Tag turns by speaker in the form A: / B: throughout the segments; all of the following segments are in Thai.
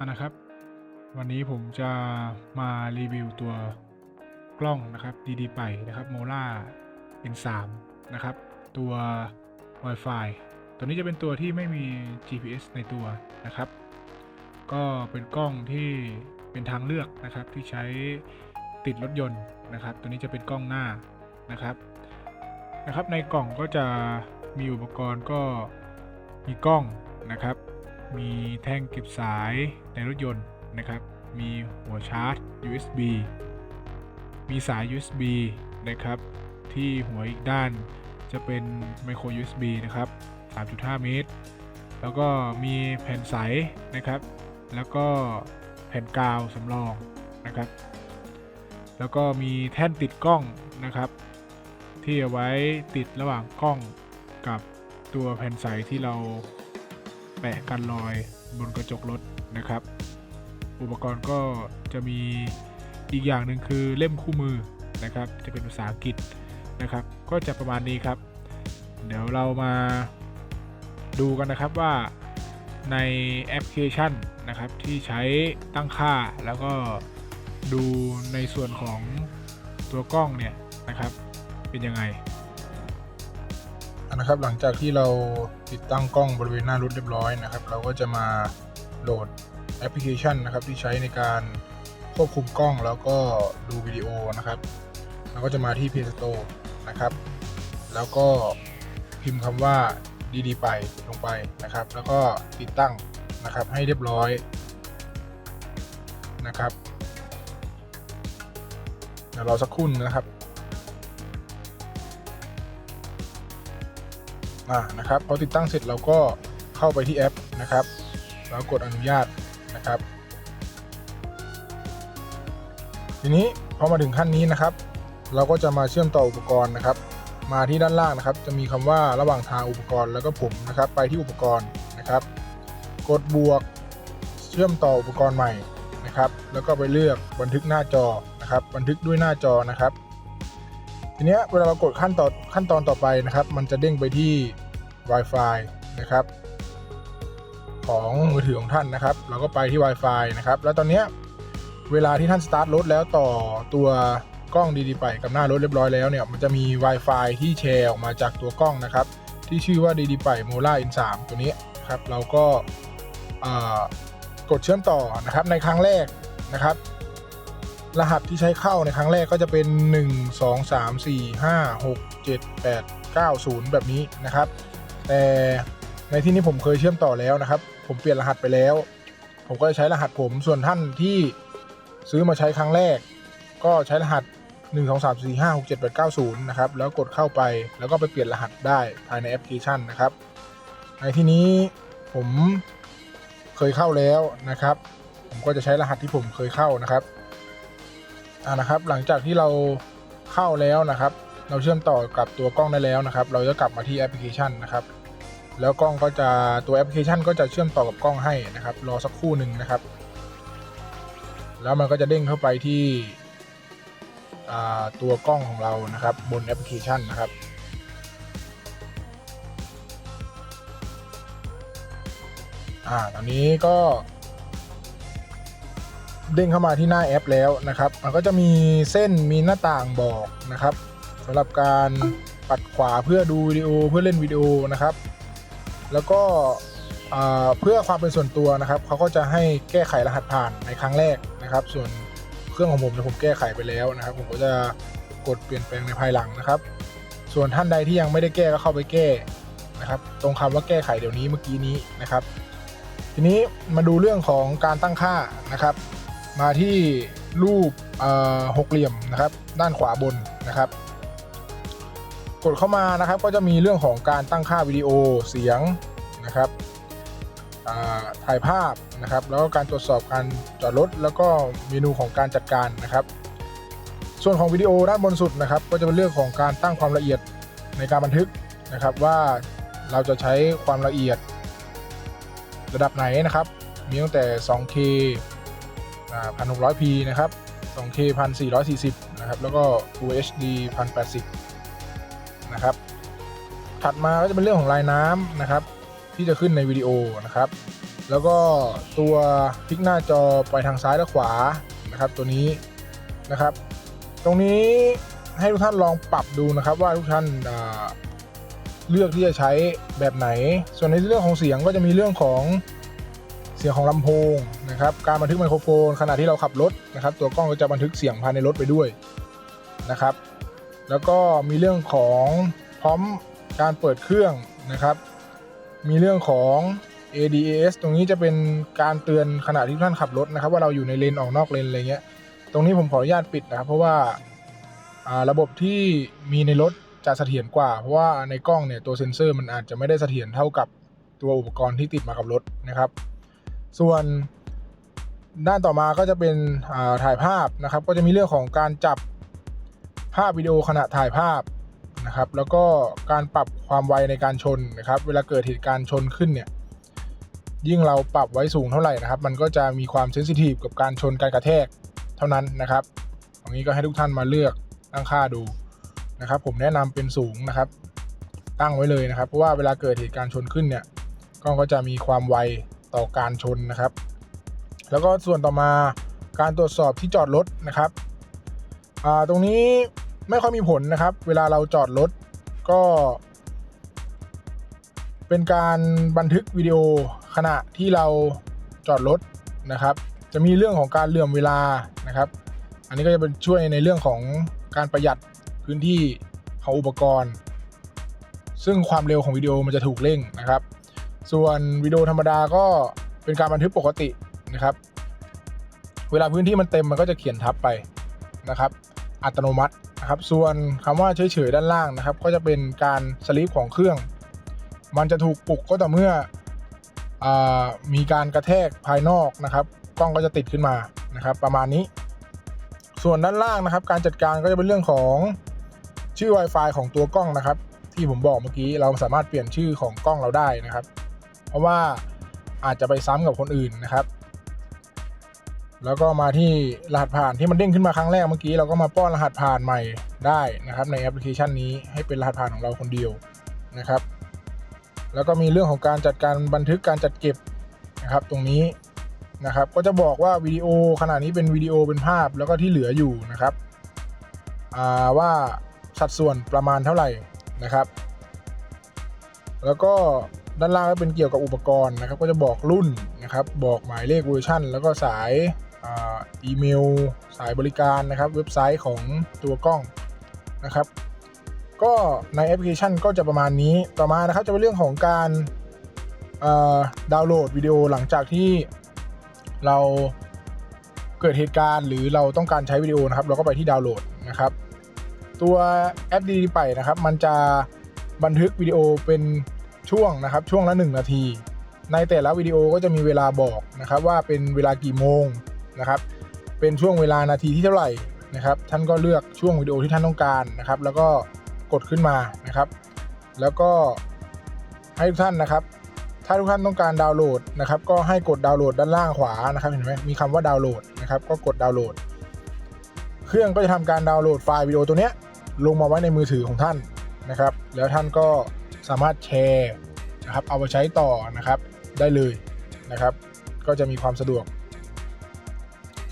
A: อะนะครับ วันนี้ผมจะมารีวิวตัวกล้องนะครับดีๆไปนะครับ Mola N3 นะครับ ตัว Wi-Fi ตัวนี้จะเป็นตัวที่ไม่มี GPS ในตัวนะครับ ก็เป็นกล้องที่เป็นทางเลือกนะครับที่ใช้ติดรถยนต์นะครับ ตัวนี้จะเป็นกล้องหน้านะครับนะครับ ในกล่องก็จะมีอุปกรณ์ก็มีกล้องนะครับ มีแท่งเก็บสายในรถยนต์นะครับ มีหัวชาร์จ USB มีสาย USB นะครับ ที่หัวอีกด้านจะเป็น micro USB นะครับ 3.5 เมตร แล้วก็มีแผ่นใสนะครับ แล้วก็แผ่นกาวสำรองนะครับ แล้วก็มีแท่นติดกล้องนะครับ ที่เอาไว้ติดระหว่างกล้องกับตัวแผ่นใสที่เรา แปะกันรอยบนกระจกรถนะครับ อุปกรณ์ก็จะมีอีกอย่างหนึ่งคือเล่มคู่มือนะครับ จะเป็นภาษาอังกฤษนะครับ ก็จะประมาณนี้ครับ เดี๋ยวเรามาดูกันนะครับว่าในแอปพลิเคชันนะครับที่ใช้ตั้งค่าแล้วก็ดูในส่วนของตัวกล้องเนี่ยนะครับเป็นยังไง
B: นะครับ หลังจากที่เราติดตั้งกล้องบริเวณหน้ารถเรียบร้อยนะครับ เราก็จะมาโหลดแอปพลิเคชันนะครับที่ใช้ในการควบคุมกล้องแล้วก็ดูวิดีโอนะครับ เราก็จะมาที่ Play Store นะครับ แล้วก็พิมพ์คำว่าดีๆไปลงไปนะครับ แล้วก็ติดตั้งนะครับให้เรียบร้อยนะครับเดี๋ยวรอสักครู่นึงนะครับ อ่านะครับพอติดตั้งเสร็จเราก็เข้าไปที่แอปนะครับ แล้วกดอนุญาตนะครับ ทีนี้พอมาถึงขั้นนี้นะครับ เราก็จะมาเชื่อมต่ออุปกรณ์นะครับ มาที่ด้านล่างนะครับ จะมีคำว่าระหว่างทางอุปกรณ์แล้วก็ผมนะครับ ไปที่อุปกรณ์นะครับ กดบวกเชื่อมต่ออุปกรณ์ใหม่นะครับ แล้วก็ไปเลือกบันทึกหน้าจอนะครับ บันทึกด้วยหน้าจอนะครับทีนี้เวลาเรากดขั้นตอนขั้นตอนต่อไปนะครับ มันจะเด้งไปที่ Wi-Fi นะครับ ของมือถือของท่านนะครับ เราก็ไปที่ Wi-Fi นะครับ แล้วตอนนี้เวลาที่ท่านสตาร์ทรถแล้วต่อตัวกล้องดีๆไปกับหน้ารถเรียบร้อยแล้วเนี่ยมันจะมี Wi-Fi ที่แชร์ออกมาจากตัวกล้องนะครับ ที่ชื่อว่าดีๆไป Mola N3 ตัวนี้ครับเราก็กดเชื่อมต่อนะครับในครั้งแรกนะครับ รหัสที่ใช้เข้าในครั้งแรกก็จะเป็น 1 2 3 4 5 6 7 8 9 0 แบบนี้นะครับ แต่ในที่นี้ผมเคยเชื่อมต่อแล้วนะครับ ผมเปลี่ยนรหัสไปแล้ว ผมก็จะใช้รหัสผมส่วนท่านที่ซื้อมาใช้ครั้งแรก ก็ใช้รหัส 1 2 3 4 5 6 7 8 9 0นะครับแล้วกดเข้าไปแล้วก็ไปเปลี่ยนรหัสได้ภายในแอปพลิเคชันนะครับ ในที่นี้ผมเคยเข้าแล้วนะครับ ผมก็จะใช้รหัสที่ผมเคยเข้านะครับอ่านะครับ หลังจากที่เราเข้าแล้วนะครับ เราเชื่อมต่อกับตัวกล้องได้แล้วนะครับ เราจะกลับมาที่แอปพลิเคชันนะครับ แล้วกล้องก็จะตัวแอปพลิเคชันก็จะเชื่อมต่อกับกล้องให้นะครับ รอสักครู่หนึ่งนะครับ แล้วมันก็จะเด้งเข้าไปที่ตัวกล้องของเรานะครับ บนแอปพลิเคชันนะครับอ่าตอนนี้ก็ เด้งเข้ามาที่หน้าแอปแล้วนะครับ มันก็จะมีเส้นมีหน้าต่างบอกนะครับสำหรับการปัดขวาเพื่อดูวิดีโอเพื่อเล่นวิดีโอนะครับ แล้วก็เพื่อความเป็นส่วนตัวนะครับเขาก็จะให้แก้ไขรหัสผ่านในครั้งแรกนะครับ ส่วนเครื่องของผมเนี่ยผมแก้ไขไปแล้วนะครับ ผมก็จะกดเปลี่ยนแปลงในภายหลังนะครับ ส่วนท่านใดที่ยังไม่ได้แก้ก็เข้าไปแก้นะครับ ตรงคำว่าแก้ไขเดี๋ยวนี้เมื่อกี้นี้นะครับ ทีนี้มาดูเรื่องของการตั้งค่านะครับ มาที่รูปหกเหลี่ยมนะครับ ด้านขวาบนนะครับ กดเข้ามานะครับก็จะมีเรื่องของการตั้งค่าวิดีโอเสียงนะครับถ่ายภาพนะครับ แล้วก็การตรวจสอบการจอดรถแล้วก็เมนูของการจัดการนะครับ ส่วนของวิดีโอด้านบนสุดนะครับ ก็จะเป็นเรื่องของการตั้งความละเอียดในการบันทึกนะครับว่าเราจะใช้ความละเอียดระดับไหนนะครับ มีตั้งแต่ 2K พันหกร้อย p นะครับ 2K พันสี่ร้อยสี่สิบนะครับ แล้วก็ Full HD พั นะครับ ถัดมาก็จะเป็นเรื่องของลายน้ำนะครับ ที่จะขึ้นในวิดีโอนะครับ แล้วก็ตัวพลิกหน้าจอไปทางซ้ายและขวานะครับตัวนี้นะครับ ตรงนี้ให้ทุกท่านลองปรับดูนะครับ ว่าทุกท่านาเลือกที่จะใช้แบบไหน ส่วนในเรื่องของเสียงก็จะมีเรื่องของเสียงของลำโพงนะครับ การบันทึกไมโครโฟนขณะที่เราขับรถนะครับ ตัวกล้องก็จะบันทึกเสียงภายในรถไปด้วยนะครับ แล้วก็มีเรื่องของพร้อมการเปิดเครื่องนะครับ มีเรื่องของ ADAS ตรงนี้จะเป็นการเตือนขณะที่ท่านขับรถนะครับ ว่าเราอยู่ในเลนออกนอกเลนอะไรเงี้ย ตรงนี้ผมขออนุญาตปิดนะครับ เพราะว่าาระบบที่มีในรถจะเสถียรกว่า เพราะว่าในกล้องเนี่ยตัวเซ็นเซอร์มันอาจจะไม่ได้เสถียรเท่ากับตัวอุปกรณ์ที่ติดมากับรถนะครับ ส่วนด้านต่อมาก็จะเป็นถ่ายภาพนะครับ ก็จะมีเรื่องของการจับ ภาพวิดีโอขณะถ่ายภาพนะครับ แล้วก็การปรับความไวในการชนนะครับ เวลาเกิดเหตุการณ์ชนขึ้นเนี่ย ยิ่งเราปรับไว้สูงเท่าไหร่นะครับ มันก็จะมีความเซนซิทีฟกับการชนการกระแทกเท่านั้นนะครับ ตรงนี้ก็ให้ทุกท่านมาเลือกตั้งค่าดูนะครับ ผมแนะนำเป็นสูงนะครับ ตั้งไว้เลยนะครับ เพราะว่าเวลาเกิดเหตุการณ์ชนขึ้นเนี่ยกล้องก็จะมีความไวต่อการชนนะครับ แล้วก็ส่วนต่อมาการตรวจสอบที่จอดรถนะครับ ตรงนี้ ไม่ค่อยมีผลนะครับ เวลาเราจอดรถก็ เป็นการบันทึกวิดีโอขณะที่เราจอดรถนะครับ จะมีเรื่องของการเหลื่อมเวลานะครับ อันนี้ก็จะเป็นช่วยในเรื่องของการประหยัดพื้นที่ของอุปกรณ์ ซึ่งความเร็วของวิดีโอมันจะถูกเร่งนะครับ ส่วนวิดีโอธรรมดาก็เป็นการบันทึกปกตินะครับ เวลาพื้นที่มันเต็มมันก็จะเขียนทับไปนะครับ อัตโนมัติ นะครับ ส่วนคำว่าเฉยๆด้านล่างนะครับ ก็จะเป็นการสลีปของเครื่อง มันจะถูกปลุกก็ต่อเมื่ออมีการกระแทกภายนอกนะครับ กล้องก็จะติดขึ้นมานะครับ ประมาณนี้ ส่วนด้านล่างนะครับ การจัดการก็จะเป็นเรื่องของชื่อ Wi-Fi ของตัวกล้องนะครับ ที่ผมบอกเมื่อกี้เราสามารถเปลี่ยนชื่อของกล้องเราได้นะครับ เพราะว่าอาจจะไปซ้ำกับคนอื่นนะครับ แล้วก็มาที่รหัสผ่านที่มันเด้งขึ้นมาครั้งแรกเมื่อกี้เราก็มาป้อนรหัสผ่านใหม่ได้นะครับ ในแอปพลิเคชันนี้ให้เป็นรหัสผ่านของเราคนเดียวนะครับ แล้วก็มีเรื่องของการจัดการบันทึกการจัดเก็บนะครับ ตรงนี้นะครับ ก็จะบอกว่าวิดีโอขณะนี้เป็นวิดีโอเป็นภาพแล้วก็ที่เหลืออยู่นะครับว่าสัดส่วนประมาณเท่าไหร่นะครับ แล้วก็ด้านล่างก็เป็นเกี่ยวกับอุปกรณ์นะครับ ก็จะบอกรุ่นนะครับ บอกหมายเลขเวอร์ชันแล้วก็สาย อีเมลสายบริการนะครับ เว็บไซต์ของตัวกล้องนะครับ ก็ในแอปพลิเคชันก็จะประมาณนี้ต่อมานะครับจะเป็นเรื่องของการดาวน์โหลดวิดีโอหลังจากที่เราเกิดเหตุการณ์ หรือเราต้องการใช้วิดีโอนะครับ เราก็ไปที่ดาวน์โหลดนะครับ ตัวแอปดีดีไปนะครับ มันจะบันทึกวิดีโอเป็นช่วงนะครับ ช่วงละ 1 นาที ในแต่ละวิดีโอก็จะมีเวลาบอกนะครับ ว่าเป็นเวลากี่โมง นะครับ เป็นช่วงเวลานาทีที่เท่าไหร่นะครับ ท่านก็เลือกช่วงวิดีโอที่ท่านต้องการนะครับ แล้วก็กดขึ้นมานะครับ แล้วก็ให้ทุกท่านนะครับ ถ้าทุกท่านต้องการดาวน์โหลดนะครับ ก็ให้กดดาวน์โหลดด้านล่างขวานะครับเห็นไหมมีคำว่าดาวน์โหลดนะครับ ก็กดดาวน์โหลด เครื่องก็จะทำการดาวน์โหลดไฟล์วิดีโอตัวเนี้ยลงมาไว้ในมือถือของท่านนะครับ แล้วท่านก็สามารถแชร์นะครับ เอาไปใช้ต่อนะครับได้เลยนะครับ ก็จะมีความสะดวก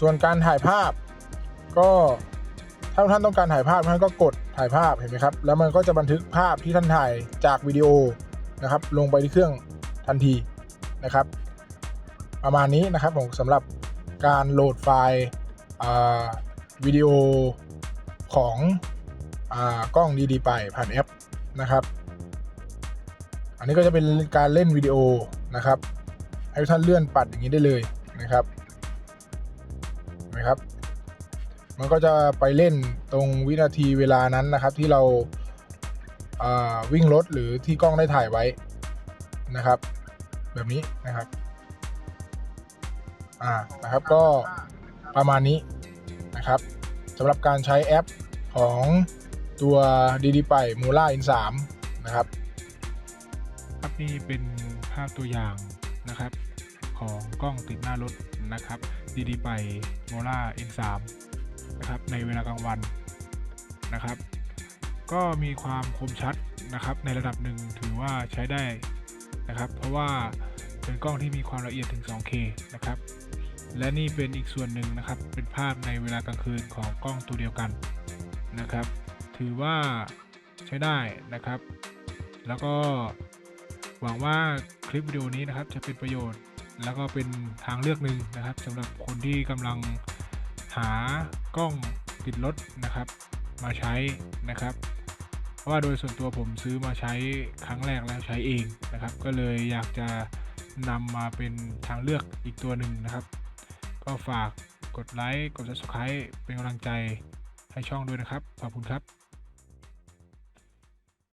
B: ส่วนการถ่ายภาพก็ถ้าท่านต้องการถ่ายภาพท่านก็กดถ่ายภาพเห็นไหมครับ แล้วมันก็จะบันทึกภาพที่ท่านถ่ายจากวิดีโอนะครับ ลงไปที่เครื่องทันทีนะครับ ประมาณนี้นะครับผมสำหรับการโหลดไฟล์วิดีโอของอกล้องดีๆไปผ่านแอปนะครับ อันนี้ก็จะเป็นการเล่นวิดีโอนะครับ ให้ท่านเลื่อนปัดอย่างนี้ได้เลยนะครับ มันก็จะไปเล่นตรงวินาทีเวลานั้นนะครับ ที่เราอ่าวิ่งรถหรือที่กล้องได้ถ่ายไว้นะครับ แบบนี้นะครับอ่านะครับก็ประมาณนี้นะครับสำหรับการใช้แอปของตัวดีดีไปมูล่าอิน3นะครับ
A: ครับนี่เป็นภาพตัวอย่างนะครับ ของกล้องติดหน้ารถนะครับดีดีไปโมล่า N3 นะครับในเวลากลางวันนะครับ ก็มีความคมชัดนะครับในระดับหนึ่งถือว่าใช้ได้นะครับ เพราะว่าเป็นกล้องที่มีความละเอียดถึง 2K นะครับ และนี่เป็นอีกส่วนหนึ่งนะครับ เป็นภาพในเวลากลางคืนของกล้องตัวเดียวกันนะครับ ถือว่าใช้ได้นะครับ แล้วก็หวังว่าคลิปวิดีโอนี้นะครับจะเป็นประโยชน์ แล้วก็เป็นทางเลือกหนึ่งนะครับสำหรับคนที่กำลังหา กล้องติดรถนะครับ มาใช้นะครับ เพราะว่าโดยส่วนตัวผมซื้อมาใช้ครั้งแรกแล้วใช้เองนะครับ ก็เลยอยากจะนำมาเป็นทางเลือกอีกตัวหนึ่งนะครับ ก็ฝากกดไลค์กด subscribe เป็นกำลังใจให้ช่องด้วยนะครับ ขอบคุณครับ